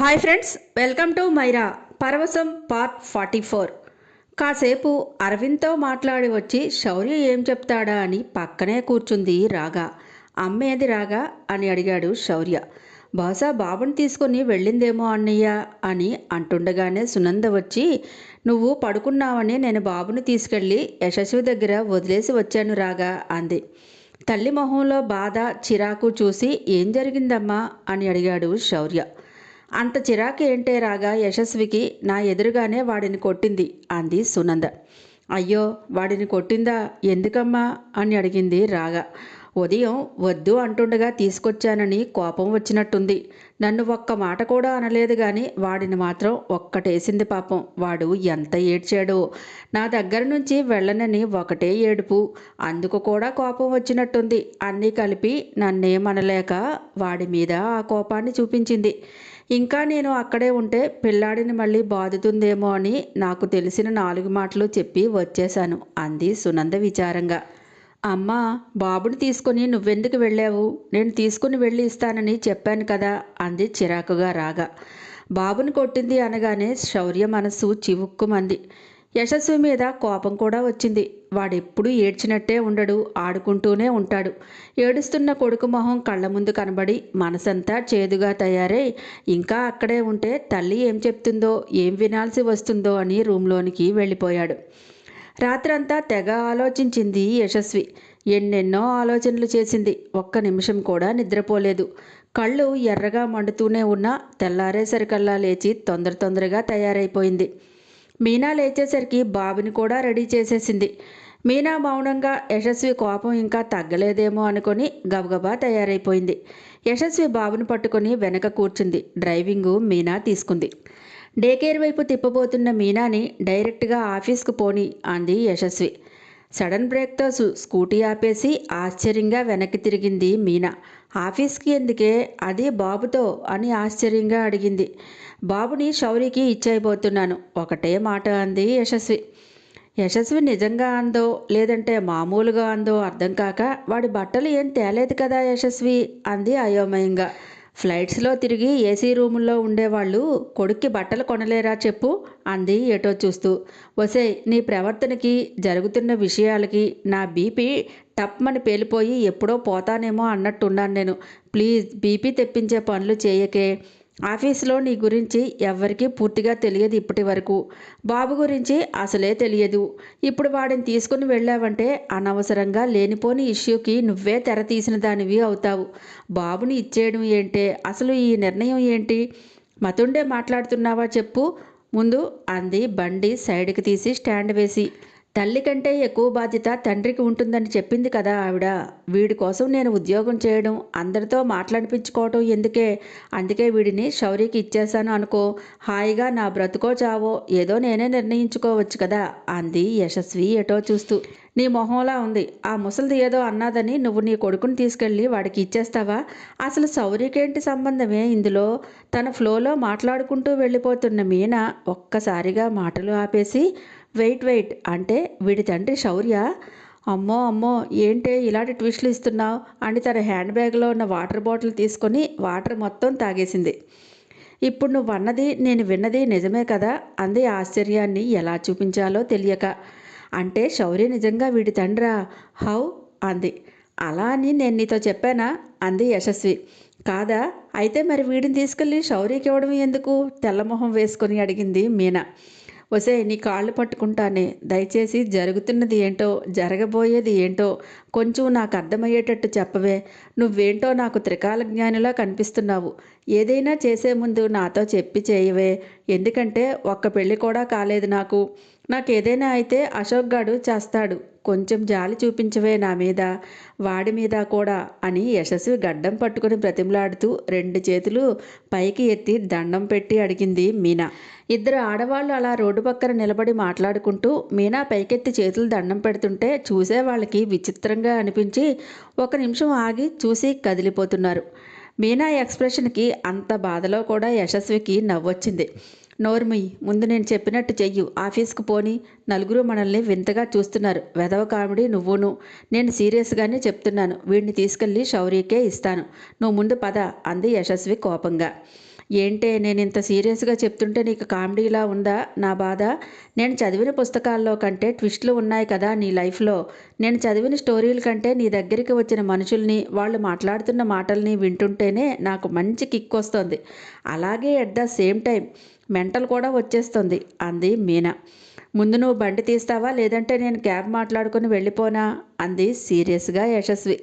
Hi friends welcome to మైరా పరవశం part forty four. కాసేపు అరవింద్తో మాట్లాడి వచ్చి శౌర్య ఏం చెప్తాడా? అని పక్కనే కూర్చుంది రాగా. అమ్మేది రాగా? అని అడిగాడు శౌర్య. బహుశా బాబుని తీసుకొని వెళ్ళిందేమో అన్నయ్య అని అంటుండగానే సునంద వచ్చి నువ్వు పడుకున్నావని నేను బాబుని తీసుకెళ్ళి యశస్వి దగ్గర వదిలేసి వచ్చాను రాగా అంది. తల్లి మొహంలో బాధ చిరాకు చూసి ఏం జరిగిందమ్మా? అని అడిగాడు శౌర్య. అంత చిరాకు ఏంటే రాగా యశస్వికి నా ఎదురుగానే వాడిని కొట్టింది అంది సునంద. అయ్యో వాడిని కొట్టిందా? ఎందుకమ్మా? అని అడిగింది రాగా. ఉదయం వద్దు అంటుండగా తీసుకొచ్చానని కోపం వచ్చినట్టుంది. నన్ను ఒక్క మాట కూడా అనలేదు కానీ వాడిని మాత్రం ఒక్కటేసింది పాపం. వాడు ఎంత ఏడ్చాడో. నా దగ్గర నుంచి వెళ్ళనని ఒకటే ఏడుపు. అందుకు కూడా కోపం వచ్చినట్టుంది. అన్నీ కలిపి నన్నేమనలేక వాడి మీద ఆ కోపాన్ని చూపించింది. ఇంకా నేను అక్కడే ఉంటే పిల్లాడిని మళ్ళీ బాదుతుందేమో అని నాకు తెలిసిన నాలుగు మాటలు చెప్పి వచ్చేశాను అంది సునంద విచారంగా. అమ్మ బాబుని తీసుకొని నువ్వెందుకు వెళ్ళావు? నేను తీసుకుని వెళ్ళి ఇస్తానని చెప్పాను కదా అంది చిరాకుగా రాగా. బాబుని కొట్టింది అనగానే శౌర్య మనస్సు చివుక్కుమంది. యశస్వి మీద కోపం కూడా వచ్చింది. వాడెప్పుడు ఏడ్చినట్టే ఉండడు ఆడుకుంటూనే ఉంటాడు. ఏడుస్తున్న కొడుకు మొహం కళ్ళ ముందు కనబడి మనసంతా చేదుగా తయారై ఇంకా అక్కడే ఉంటే తల్లి ఏం చెప్తుందో ఏం వినాల్సి వస్తుందో అని రూమ్లోనికి వెళ్ళిపోయాడు. రాత్రంతా తెగ ఆలోచించింది యశస్వి. ఎన్నెన్నో ఆలోచనలు చేసింది. ఒక్క నిమిషం కూడా నిద్రపోలేదు. కళ్ళు ఎర్రగా మండుతూనే ఉన్నా తెల్లారేసరికల్లా లేచి తొందర తొందరగా తయారైపోయింది. మీనా లేచేసరికి బాబుని కూడా రెడీ చేసేసింది. మీనా మౌనంగా యశస్వి కోపం ఇంకా తగ్గలేదేమో అనుకొని గబగబా తయారైపోయింది. యశస్వి బాబుని పట్టుకొని వెనక కూర్చుంది. డ్రైవింగు మీనా తీసుకుంది. డేకేర్ వైపు తిప్పబోతున్న మీనాని డైరెక్ట్గా ఆఫీస్కు పోని అంది యశస్వి. సడన్ బ్రేక్తో స్కూటీ ఆపేసి ఆశ్చర్యంగా వెనక్కి తిరిగింది మీనా. ఆఫీస్కి ఎందుకే? అది బాబుతో అని ఆశ్చర్యంగా అడిగింది. బాబుని శౌరికి ఇచ్చేయబోతున్నాను ఒకటే మాట అంది యశస్వి. యశస్వి నిజంగా అందో లేదంటే మామూలుగా అందో అర్థం కాక వాడి బట్టలు ఏం తేలేదు కదా యశస్వి అంది అయోమయంగా. ఫ్లైట్స్లో తిరిగి ఏసీ రూముల్లో ఉండేవాళ్ళు కొడుక్కి బట్టలు కొనలేరా చెప్పు అంది ఎటో చూస్తూ. వసే నీ ప్రవర్తనకి జరుగుతున్న విషయాలకి నా బీపీ టప్మని పేలిపోయి ఎప్పుడో పోతానేమో అన్నట్టున్నాను నేను. ప్లీజ్ బీపీ తెప్పించే పనులు చేయకే. ఆఫీస్లో నీ గురించి ఎవ్వరికీ పూర్తిగా తెలియదు ఇప్పటి వరకు. బాబు గురించి అసలే తెలియదు. ఇప్పుడు వాడిని తీసుకుని వెళ్ళావంటే అనవసరంగా లేనిపోని ఇష్యూకి నువ్వే తెర తీసిన దానివి అవుతావు. బాబుని ఇచ్చేయడం ఏంటే? అసలు ఈ నిర్ణయం ఏంటి? మతుండే మాట్లాడుతున్నావా చెప్పు. ముందు అంది బండి సైడ్కి తీసి స్టాండ్ వేసి. తల్లి కంటే ఎక్కువ బాధ్యత తండ్రికి ఉంటుందని చెప్పింది కదా ఆవిడ. వీడి కోసం నేను ఉద్యోగం చేయడం అందరితో మాట్లాడిపించుకోవటం ఎందుకే? అందుకే వీడిని శౌరికి ఇచ్చేశాను అనుకో. హాయిగా నా బ్రతుకో చావో. ఏదో నేనే నిర్ణయించుకోవచ్చు కదా అంది యశస్వి ఎటో చూస్తూ. నీ మొహంలా ఉంది. ఆ ముసలిది ఏదో అన్నదని నువ్వు నీ కొడుకుని తీసుకెళ్ళి వాడికి ఇచ్చేస్తావా? అసలు సౌర్యకేంటి సంబంధమే ఇందులో? తన ఫ్లోలో మాట్లాడుకుంటూ వెళ్ళిపోతున్న మీనా ఒక్కసారిగా మాటలు ఆపేసి వెయిట్ వెయిట్. అంటే వీడి తండ్రి శౌర్య అమ్మో అమ్మో ఏంటే ఇలాంటి ట్విస్టులు ఇస్తున్నావు? అని తన హ్యాండ్ బ్యాగ్లో ఉన్న వాటర్ బాటిల్ తీసుకొని వాటర్ మొత్తం తాగేసింది. ఇప్పుడు నువ్వు అన్నది నేను విన్నది నిజమే కదా? అంది ఆశ్చర్యాన్ని ఎలా చూపించాలో తెలియక. అంటే శౌర్య నిజంగా వీడి తండ్రా? హౌ? అంది. అలా అని నేను నీతో చెప్పానా? అంది యశస్వి. కాదా? అయితే మరి వీడిని తీసుకెళ్ళి శౌర్యకి ఇవ్వడం ఎందుకు? తెల్లమొహం వేసుకొని అడిగింది మీనా. ఒసే నీ కాళ్ళు పట్టుకుంటానే. దయచేసి జరుగుతున్నది ఏంటో జరగబోయేది ఏంటో కొంచెం నాకు అర్థమయ్యేటట్టు చెప్పవే. నువ్వేంటో నాకు త్రికాల జ్ఞానిలా కనిపిస్తున్నావు. ఏదైనా చేసే ముందు నాతో చెప్పి చేయవే. ఎందుకంటే ఒక్క పెళ్ళి కూడా కాలేదు నాకు. నాకు ఏదైనా అయితే అశోక్ గాడు చేస్తాడు. కొంచెం జాలి చూపించవే నా మీద వాడి మీద కూడా అని యశస్వి గడ్డం పట్టుకుని బ్రతిమలాడుతూ రెండు చేతులు పైకి ఎత్తి దండం పెట్టి అడిగింది మీనా. ఇద్దరు ఆడవాళ్ళు అలా రోడ్డు పక్కన నిలబడి మాట్లాడుకుంటూ మీనా పైకెత్తి చేతులు దండం పెడుతుంటే చూసే వాళ్ళకి విచిత్రంగా అనిపించి ఒక నిమిషం ఆగి చూసి కదిలిపోతున్నారు. మీనా ఎక్స్ప్రెషన్కి అంత బాధలో కూడా యశస్వికి నవ్వొచ్చింది. నోర్మి ముందు నేను చెప్పినట్టు చెయ్యు. ఆఫీస్కు పోని. నలుగురు మనల్ని వింతగా చూస్తున్నారు. వెధవ కామెడీ నువ్వును. నేను సీరియస్గానే చెప్తున్నాను. వీడిని తీసుకెళ్ళి శౌర్యకే ఇస్తాను. నువ్వు ముందు పద అంది యశస్వి కోపంగా. ఏంటే నేను ఇంత సీరియస్గా చెప్తుంటే నీకు కామెడీలా ఉందా? నా బాధ? నేను చదివిన పుస్తకాల్లో కంటే ట్విస్ట్లు ఉన్నాయి కదా నీ లైఫ్లో. నేను చదివిన స్టోరీల కంటే నీ దగ్గరికి వచ్చిన మనుషుల్ని వాళ్ళు మాట్లాడుతున్న మాటల్ని వింటుంటేనే నాకు మంచి కిక్ వస్తుంది. అలాగే at the same time mental కూడా వచ్చేస్తుంది. అంది మీనా. ముందు నువ్వు బండి తీస్తావా? లేదంటే నేను క్యాబ్ మాట్లాడుకుని వెళ్ళిపోనా? అంది సీరియస్గా యశస్వి.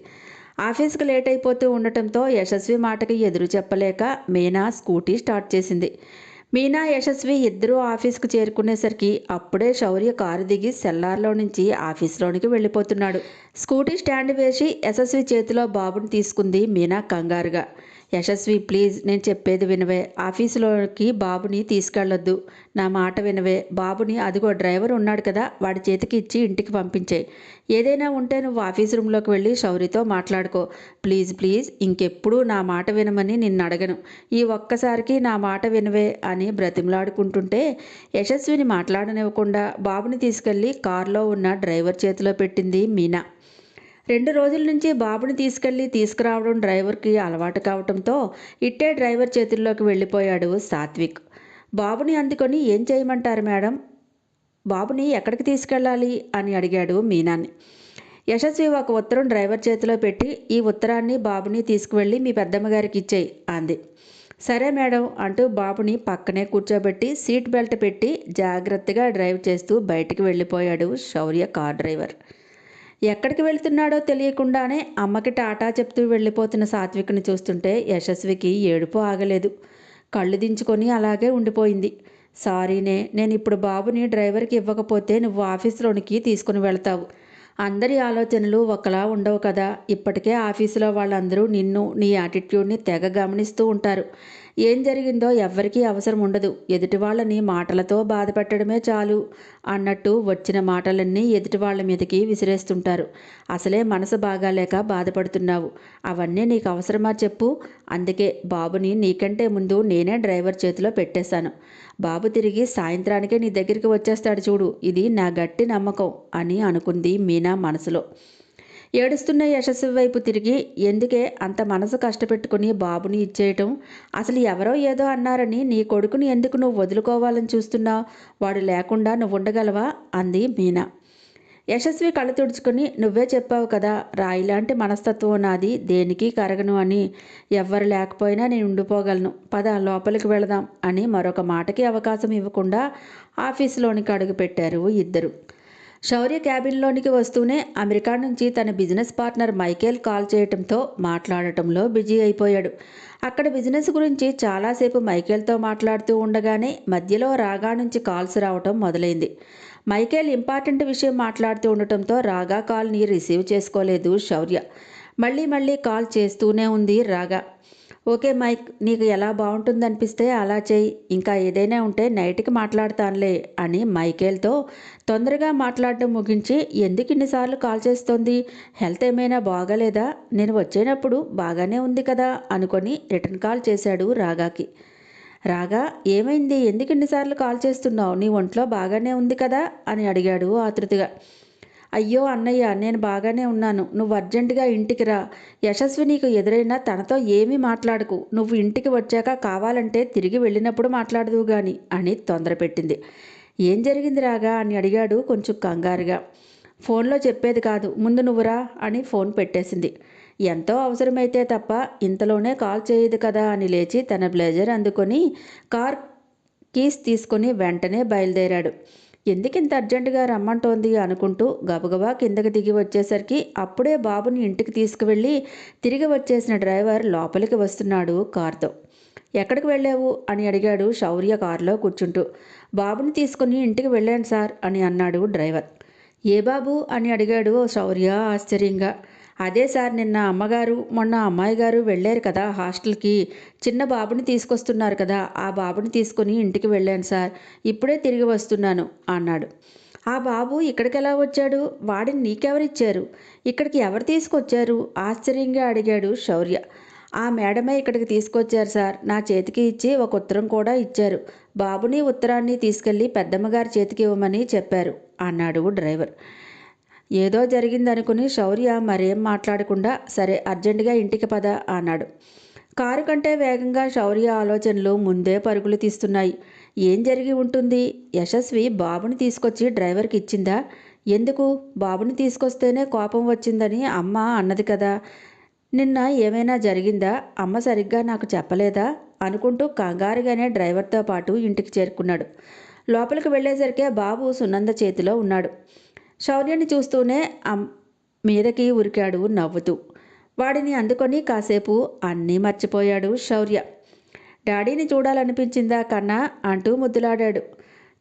ఆఫీస్కి లేట్ అయిపోతూ ఉండటంతో యశస్వి మాటకి ఎదురు చెప్పలేక మీనా స్కూటీ స్టార్ట్ చేసింది. మీనా యశస్వి ఇద్దరూ ఆఫీస్కి చేరుకునేసరికి అప్పుడే శౌర్య కారు దిగి సెల్లార్లో నుంచి ఆఫీస్లోనికి వెళ్ళిపోతున్నాడు. స్కూటీ స్టాండ్ వేసి యశస్వి చేతిలో బాబుని తీసుకుంది మీనా కంగారుగా. యశస్వి ప్లీజ్ నేను చెప్పేది వినవే. ఆఫీసులోకి బాబుని తీసుకెళ్ళొద్దు. నా మాట వినవే. బాబుని అదిగో డ్రైవర్ ఉన్నాడు కదా వాడి చేతికి ఇచ్చి ఇంటికి పంపించే ఏదైనా ఉంటే నువ్వు ఆఫీస్ రూమ్లోకి వెళ్ళి శౌరితో మాట్లాడుకో. ప్లీజ్ ప్లీజ్ ఇంకెప్పుడు నా మాట వినమని నిన్ను అడగను. ఈ ఒక్కసారికి నా మాట వినవే అని బ్రతిమలాడుకుంటుంటే యశస్విని మాట్లాడనివ్వకుండా బాబుని తీసుకెళ్ళి కారులో ఉన్న డ్రైవర్ చేతిలో పెట్టింది మీనా. రెండు రోజుల నుంచి బాబుని తీసుకెళ్ళి తీసుకురావడం డ్రైవర్కి అలవాటు కావడంతో ఇట్టే డ్రైవర్ చేతుల్లోకి వెళ్ళిపోయాడు సాత్విక్. బాబుని అందుకొని ఏం చేయమంటారు మేడం? బాబుని ఎక్కడికి తీసుకెళ్ళాలి? అని అడిగాడు మీనాని. యశస్వి ఒక ఉత్తరం డ్రైవర్ చేతిలో పెట్టి ఈ ఉత్తరాన్ని బాబుని తీసుకువెళ్ళి మీ పెద్దమ్మగారికి ఇచ్చేయి అంది. సరే మేడం అంటూ బాబుని పక్కనే కూర్చోబెట్టి సీట్ బెల్ట్ పెట్టి జాగ్రత్తగా డ్రైవ్ చేస్తూ బయటికి వెళ్ళిపోయాడు శౌర్య కార్ డ్రైవర్. ఎక్కడికి వెళ్తున్నాడో తెలియకుండానే అమ్మకి టాటా చెప్తూ వెళ్ళిపోతున్న సాత్విక్ని చూస్తుంటే యశస్వికి ఏడుపు ఆగలేదు. కళ్ళు దించుకొని అలాగే ఉండిపోయింది. సారీనే నేను ఇప్పుడు బాబుని డ్రైవర్కి ఇవ్వకపోతే నువ్వు ఆఫీస్లోనికి తీసుకుని వెళ్తావు. అందరి ఆలోచనలు ఒకలా ఉండవు కదా. ఇప్పటికే ఆఫీసులో వాళ్ళందరూ నిన్ను నీ యాటిట్యూడ్ని తెగ గమనిస్తూ ఉంటారు. ఏం జరిగిందో ఎవ్వరికీ అవసరం ఉండదు. ఎదుటి వాళ్ళని మాటలతో బాధ పెట్టడమే చాలు అన్నట్టు వచ్చిన మాటలన్నీ ఎదుటి వాళ్ళ మీదకి విసిరేస్తుంటారు. అసలే మనసు బాగాలేక బాధపడుతున్నావు. అవన్నీ నీకు అవసరమా చెప్పు. అందుకే బాబుని నీకంటే ముందు నేనే డ్రైవర్ చేతిలో పెట్టేశాను. బాబు తిరిగి సాయంత్రానికే నీ దగ్గరికి వచ్చేస్తాడు చూడు. ఇది నా గట్టి నమ్మకం అని అనుకుంది మీనా మనసులో. ఏడుస్తున్న యశస్వి వైపు తిరిగి ఎందుకే అంత మనసు కష్టపెట్టుకుని బాబుని ఇచ్చేయటం? అసలు ఎవరో ఏదో అన్నారని నీ కొడుకుని ఎందుకు నువ్వు వదులుకోవాలని చూస్తున్నావు? వాడు లేకుండా నువ్వు ఉండగలవా అంది మీనా. యశస్వి కళ్ళు తుడుచుకుని నువ్వే చెప్పావు కదా రాయిలాంటి మనస్తత్వం నాది దేనికి కరగను అని. ఎవ్వరు లేకపోయినా నేను ఉండిపోగలను. పద లోపలికి వెళదాం అని మరొక మాటకి అవకాశం ఇవ్వకుండా ఆఫీసులోనికి అడుగుపెట్టారు ఇద్దరు. శౌర్య క్యాబిన్లోనికి వస్తూనే అమెరికా నుంచి తన బిజినెస్ పార్ట్నర్ మైకేల్ కాల్ చేయటంతో మాట్లాడటంలో బిజీ అయిపోయాడు. అక్కడ బిజినెస్ గురించి చాలాసేపు మైకేల్తో మాట్లాడుతూ ఉండగానే మధ్యలో రాగా నుంచి కాల్స్ రావటం మొదలైంది. మైకేల్ ఇంపార్టెంట్ విషయం మాట్లాడుతూ ఉండటంతో రాగా కాల్ని రిసీవ్ చేసుకోలేదు శౌర్య. మళ్ళీ మళ్ళీ కాల్ చేస్తూనే ఉంది రాగా. ఓకే మైక్ నీకు ఎలా బాగుంటుందనిపిస్తే అలా చేయి ఇంకా ఏదైనా ఉంటే నైట్కి మాట్లాడతానులే అని మైకేల్తో తొందరగా మాట్లాడడం ముగించి ఎందుకు ఇన్నిసార్లు కాల్ చేస్తోంది? హెల్త్ ఏమైనా బాగాలేదా? నేను వచ్చేటప్పుడు బాగానే ఉంది కదా? అనుకొని రిటర్న్ కాల్ చేశాడు రాగాకి. రాగా ఏమైంది? ఎందుకు ఇన్నిసార్లు కాల్ చేస్తున్నావు? నీ ఒంట్లో బాగానే ఉంది కదా? అని అడిగాడు ఆతృతిగా. అయ్యో అన్నయ్య నేను బాగానే ఉన్నాను. నువ్వు అర్జెంటుగా ఇంటికి రా. యశస్వి నీకు ఎదురైనా తనతో ఏమీ మాట్లాడకు. నువ్వు ఇంటికి వచ్చాక కావాలంటే తిరిగి వెళ్ళినప్పుడు మాట్లాడదు గాని అని తొందర పెట్టింది. ఏం జరిగింది రాగా అని అడిగాడు కొంచెం కంగారుగా. ఫోన్లో చెప్పేది కాదు ముందు నువ్వురా అని ఫోన్ పెట్టేసింది. ఎంతో అవసరమైతే తప్ప ఇంతలోనే కాల్ చేయదు కదా అని లేచి తన బ్లేజర్ అందుకొని కార్ కీస్ తీసుకొని వెంటనే బయలుదేరాడు. ఎందుకింత అర్జెంటుగా రమ్మంటోంది అనుకుంటూ గబగబా కిందకి దిగి వచ్చేసరికి అప్పుడే బాబుని ఇంటికి తీసుకువెళ్ళి తిరిగి వచ్చేసిన డ్రైవర్ లోపలికి వస్తున్నాడు కారుతో. ఎక్కడికి వెళ్ళావు? అని అడిగాడు శౌర్య కారులో కూర్చుంటూ. బాబుని తీసుకుని ఇంటికి వెళ్ళాను సార్ అని అన్నాడు డ్రైవర్. ఏ బాబు? అని అడిగాడు శౌర్య ఆశ్చర్యంగా. అదే సార్ నిన్న అమ్మగారు మొన్న అమ్మాయి గారు వెళ్ళారు కదా హాస్టల్కి. చిన్న బాబుని తీసుకొస్తున్నారు కదా ఆ బాబుని తీసుకొని ఇంటికి వెళ్ళాను సార్. ఇప్పుడే తిరిగి వస్తున్నాను అన్నాడు. ఆ బాబు ఇక్కడికి ఎలా వచ్చాడు? వాడిని నీకెవరిచ్చారు? ఇక్కడికి ఎవరు తీసుకొచ్చారు? ఆశ్చర్యంగా అడిగాడు శౌర్య. ఆ మేడమే ఇక్కడికి తీసుకొచ్చారు సార్. నా చేతికి ఇచ్చి ఒక ఉత్తరం కూడా ఇచ్చారు. బాబుని ఉత్తరాన్ని తీసుకెళ్ళి పెద్దమ్మగారి చేతికి ఇవ్వమని చెప్పారు అన్నాడు డ్రైవర్. ఏదో జరిగిందనుకుని శౌర్య మరేం మాట్లాడకుండా సరే అర్జెంటుగా ఇంటికి పద అన్నాడు. కారు కంటే వేగంగా శౌర్య ఆలోచనలు ముందే పరుగులు తీస్తున్నాయి. ఏం జరిగి ఉంటుంది? యశస్వి బాబుని తీసుకొచ్చి డ్రైవర్కి ఇచ్చిందా? ఎందుకు? బాబుని తీసుకొస్తేనే కోపం వచ్చిందని అమ్మ అన్నది కదా. నిన్న ఏమైనా జరిగిందా? అమ్మ సరిగ్గా నాకు చెప్పలేదా? అనుకుంటూ కంగారుగానే డ్రైవర్తో పాటు ఇంటికి చేరుకున్నాడు. లోపలికి వెళ్ళేసరికే బాబు సునంద చేతిలో ఉన్నాడు. శౌర్యని చూస్తూనే అమ్ మీదకి ఉరికాడు నవ్వుతూ. వాడిని అందుకొని కాసేపు అన్నీ మర్చిపోయాడు శౌర్య. డాడీని చూడాలనిపించిందా కన్నా అంటూ ముద్దులాడాడు.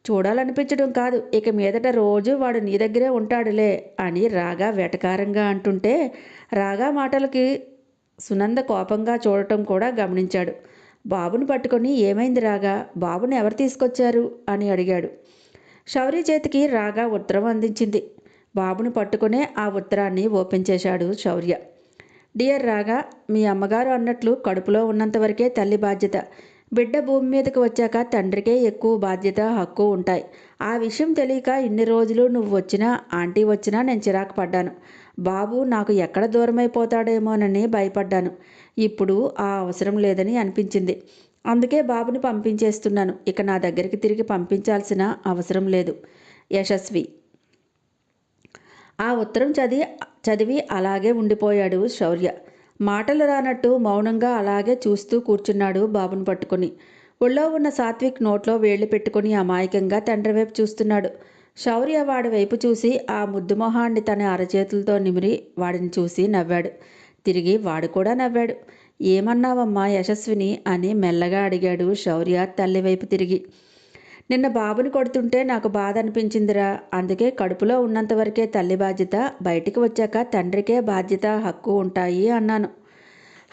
చూడాలనిపించడం కాదు ఇక మీదట రోజు వాడు నీ దగ్గరే ఉంటాడులే అని రాగా వెటకారంగా అంటుంటే రాగా మాటలకి సునంద కోపంగా చూడటం కూడా గమనించాడు. బాబుని పట్టుకొని ఏమైంది రాగా? బాబుని ఎవరు తీసుకొచ్చారు? అని అడిగాడు. శౌర్య చేతికి రాగా ఉత్తరం అందించింది. బాబుని పట్టుకునే ఆ ఉత్తరాన్ని ఓపెన్ చేశాడు శౌర్య. డియర్ రాగా మీ అమ్మగారు అన్నట్లు కడుపులో ఉన్నంతవరకే తల్లి బాధ్యత. బిడ్డ భూమి మీదకి వచ్చాక తండ్రికే ఎక్కువ బాధ్యత హక్కు ఉంటాయి. ఆ విషయం తెలియక ఇన్ని రోజులు నువ్వు వచ్చినా ఆంటీ వచ్చినా నేను చిరాకు పడ్డాను. బాబు నాకు ఎక్కడ దూరమైపోతాడేమోనని భయపడ్డాను. ఇప్పుడు ఆ అవసరం లేదని అనిపించింది. అందుకే బాబుని పంపించేస్తున్నాను. ఇక నా దగ్గరికి తిరిగి పంపించాల్సిన అవసరం లేదు. యశస్వి. ఆ ఉత్తరం చదివి చదివి అలాగే ఉండిపోయాడు శౌర్య. మాటలు రానట్టు మౌనంగా అలాగే చూస్తూ కూర్చున్నాడు బాబుని పట్టుకొని. ఒళ్ళో ఉన్న సాత్విక్ నోట్లో వేళ్ళు పెట్టుకుని అమాయకంగా తండ్రి వైపు చూస్తున్నాడు. శౌర్య వాడి వైపు చూసి ఆ ముద్దు మొహాన్ని తన అరచేతులతో నిమిరి వాడిని చూసి నవ్వాడు. తిరిగి వాడు కూడా నవ్వాడు. ఏమన్నావమ్మా యశస్విని అని మెల్లగా అడిగాడు శౌర్య తల్లి వైపు తిరిగి. నిన్న బాబుని కొడుతుంటే నాకు బాధ అనిపించిందిరా. అందుకే కడుపులో ఉన్నంతవరకే తల్లి బాధ్యత బయటికి వచ్చాక తండ్రికే బాధ్యత హక్కు ఉంటాయి అన్నాను.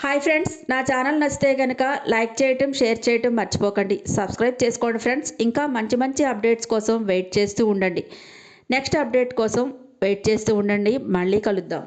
హాయ్ ఫ్రెండ్స్ నా ఛానల్ నచ్చితే కనుక లైక్ చేయటం షేర్ చేయటం మర్చిపోకండి. సబ్స్క్రైబ్ చేసుకోండి ఫ్రెండ్స్. ఇంకా మంచి మంచి అప్డేట్స్ కోసం వెయిట్ చేస్తూ ఉండండి. నెక్స్ట్ అప్డేట్ కోసం వెయిట్ చేస్తూ ఉండండి. మళ్ళీ కలుద్దాం.